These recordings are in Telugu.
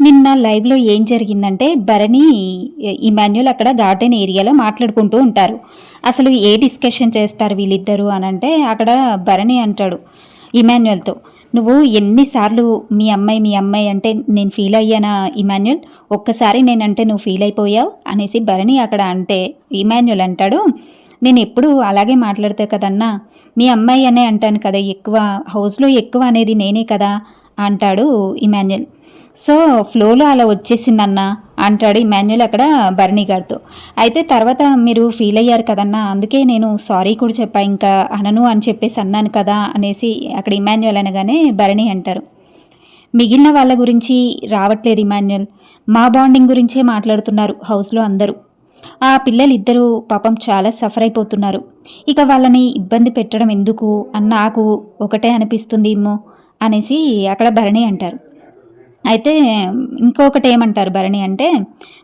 నిన్న లైవ్లో ఏం జరిగిందంటే భరణి ఇమాన్యుల్ అక్కడ గార్డెన్ ఏరియాలో మాట్లాడుకుంటూ ఉంటారు. అసలు ఏ డిస్కషన్ చేస్తారు వీళ్ళిద్దరు అని అంటే అక్కడ భరణి అంటాడు ఇమాన్యుల్తో నువ్వు ఎన్నిసార్లు మీ అమ్మాయి మీ అమ్మాయి అంటే నేను ఫీల్ అయ్యానా ఇమాన్యుల్? ఒక్కసారి నేనంటే నువ్వు ఫీల్ అయిపోయావు? అనేసి భరణి అక్కడ అంటే ఇమాన్యుల్ అంటాడు నేను ఎప్పుడు అలాగే మాట్లాడతా కదన్నా. మీ అమ్మాయి అనే అంటాను కదా ఎక్కువ హౌస్లో ఎక్కువ అనేది నేనే కదా అంటాడు ఇమాన్యుల్. సో ఫ్లోలో అలా వచ్చేసిందన్న అంటాడు ఇమాన్యుల్ అక్కడ భరణి గారితో. అయితే తర్వాత మీరు ఫీల్ అయ్యారు కదన్నా అందుకే నేను సారీ కూడా చెప్పా ఇంకా అనను అని చెప్పేసి అన్నాను కదా అనేసి అక్కడ ఇమాన్యుల్ అనగానే భరణి అంటారు. మిగిలిన వాళ్ళ గురించి రావట్లేదు ఇమాన్యుల్. మా బాండింగ్ గురించే మాట్లాడుతున్నారు హౌస్లో అందరూ. ఆ పిల్లలిద్దరూ పాపం చాలా సఫర్ అయిపోతున్నారు. ఇక వాళ్ళని ఇబ్బంది పెట్టడం ఎందుకు? అని నాకు ఒకటే అనిపిస్తుంది ఏమో అనేసి అక్కడ భరణి అంటారు. అయితే ఇంకొకటి ఏమంటారు భరణి అంటే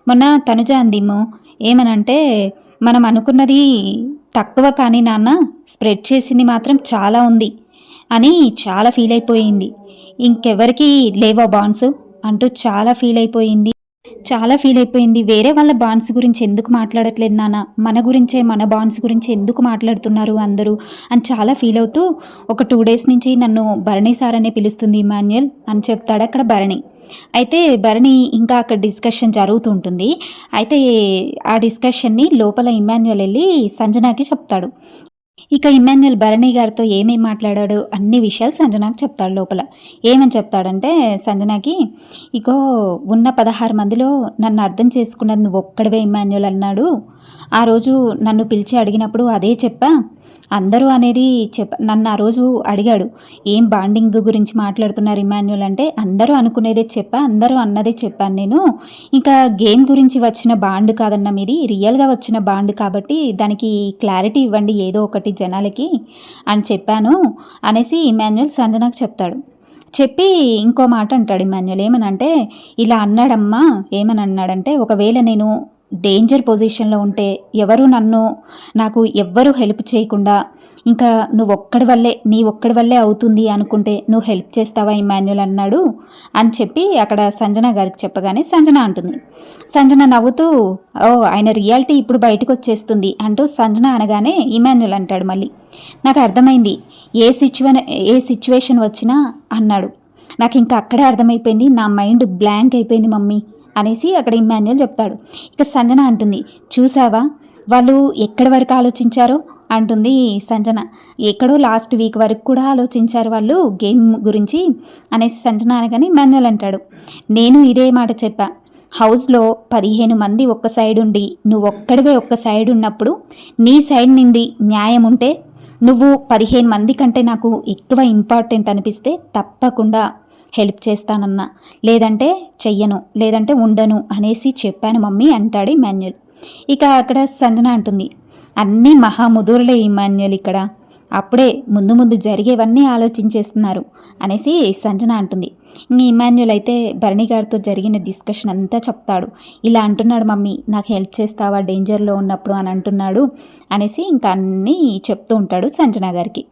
మొన్న తనుజ అందిము ఏమనంటే మనం అనుకున్నది తక్కువ కానీ నాన్న స్ప్రెడ్ చేసింది మాత్రం చాలా ఉంది అని చాలా ఫీల్ అయిపోయింది. ఇంకెవరికి లేవా బాండ్స్ అంటూ చాలా ఫీల్ అయిపోయింది. చాలా ఫీల్ అయిపోయింది. వేరే వాళ్ళ బాండ్స్ గురించి ఎందుకు మాట్లాడట్లేదు నాన్న? మన గురించే మన బాండ్స్ గురించి ఎందుకు మాట్లాడుతున్నారు అందరూ? అని చాలా ఫీల్ అవుతూ ఒక టూ డేస్ నుంచి నన్ను భరణి సార్ అనే పిలుస్తుంది ఇమాన్యుయల్ అని చెప్తాడు అక్కడ భరణి. అయితే భరణి ఇంకా అక్కడ డిస్కషన్ జరుగుతూ ఉంటుంది. అయితే ఆ డిస్కషన్ని లోపల ఇమాన్యుయల్ వెళ్ళి సంజనాకి చెప్తాడు. ఇక ఇమ్మాన్యుల్ భరణి గారితో ఏమేమి మాట్లాడాడు? అన్ని విషయాలు సంజనాకి చెప్తాడు లోపల. ఏమని చెప్తాడంటే సంజనాకి ఇగో ఉన్న పదహారు మందిలో నన్ను అర్థం చేసుకున్నది నువ్వు ఒక్కడవే ఇమ్మాన్యుల్ అన్నాడు. ఆ రోజు నన్ను పిలిచి అడిగినప్పుడు అదే చెప్పా. అందరూ అనేది చెప్ నన్ను ఆ రోజు అడిగాడు. ఏం బాండింగ్ గురించి మాట్లాడుతున్నారు ఇమాన్యుల్ అంటే అందరూ అనుకునేదే చెప్పా అందరూ అన్నదే చెప్పాను నేను. ఇంకా గేమ్ గురించి వచ్చిన బాండ్ కాదన్న మీది రియల్గా వచ్చిన బాండ్ కాబట్టి దానికి క్లారిటీ ఇవ్వండి ఏదో ఒకటి జనాలకి అని చెప్పాను అనేసి ఇమాన్యుల్ సంజనకు చెప్తాడు. చెప్పి ఇంకో మాట అంటాడు ఇమాన్యుల్ ఏమనంటే ఇలా అన్నాడమ్మా ఏమని అన్నాడంటే ఒకవేళ నేను డేంజర్ పొజిషన్లో ఉంటే ఎవరు నన్ను నాకు ఎవ్వరు హెల్ప్ చేయకుండా ఇంకా నువ్వు ఒక్కడి వల్లే నీ ఒక్కడి వల్లే అవుతుంది అనుకుంటే నువ్వు హెల్ప్ చేస్తావా ఇమాన్యుల్ అన్నాడు అని చెప్పి అక్కడ సంజన గారికి చెప్పగానే సంజన అంటుంది. సంజన నవ్వుతూ ఓ ఆయన రియాలిటీ ఇప్పుడు బయటకు వచ్చేస్తుంది అంటూ సంజన అనగానే ఇమాన్యుల్ అంటాడు మళ్ళీ. నాకు అర్థమైంది ఏ సిచ్యువే ఏ సిచ్యువేషన్ వచ్చినా అన్నాడు. నాకు ఇంకా అక్కడే అర్థమైపోయింది నా మైండ్ బ్లాంక్ అయిపోయింది మమ్మీ. అనేసి అక్కడ ఇమ్మాన్యుల్ చెప్తాడు. ఇక సంజన అంటుంది చూసావా? వాళ్ళు ఎక్కడి వరకు ఆలోచించారో? అంటుంది సంజన. ఎక్కడో లాస్ట్ వీక్ వరకు కూడా ఆలోచించారు వాళ్ళు గేమ్ గురించి అనేసి సంజన అనగానే ఇమాన్యుల్ అంటాడు. నేను ఇదే మాట చెప్పా. హౌస్లో పదిహేను మంది ఒక్క సైడ్ ఉండి నువ్వు ఒక్కడివే ఒక్క సైడ్ ఉన్నప్పుడు నీ సైడ్ నుండి న్యాయం ఉంటే నువ్వు పదిహేను మంది కంటే నాకు ఎక్కువ ఇంపార్టెంట్ అనిపిస్తే తప్పకుండా హెల్ప్ చేస్తానన్నా. లేదంటే చెయ్యను లేదంటే ఉండను అనేసి చెప్పాను మమ్మీ అంటాడు ఇమాన్యుల్ ఇక అక్కడ సంజన అంటుంది అన్నీ మహాముదురులే ఇమాన్యుల్ ఇక్కడ. అప్పుడే ముందు ముందు జరిగేవన్నీ ఆలోచించేస్తున్నారు అనేసి సంజన అంటుంది. ఇంక ఇమాన్యుల్ అయితే భరణి గారితో జరిగిన డిస్కషన్ అంతా చెప్తాడు. ఇలా అంటున్నాడు మమ్మీ నాకు హెల్ప్ చేస్తావా? డేంజర్లో ఉన్నప్పుడు అని అంటున్నాడు అనేసి ఇంకా అన్నీ చెప్తూ ఉంటాడు సంజన గారికి.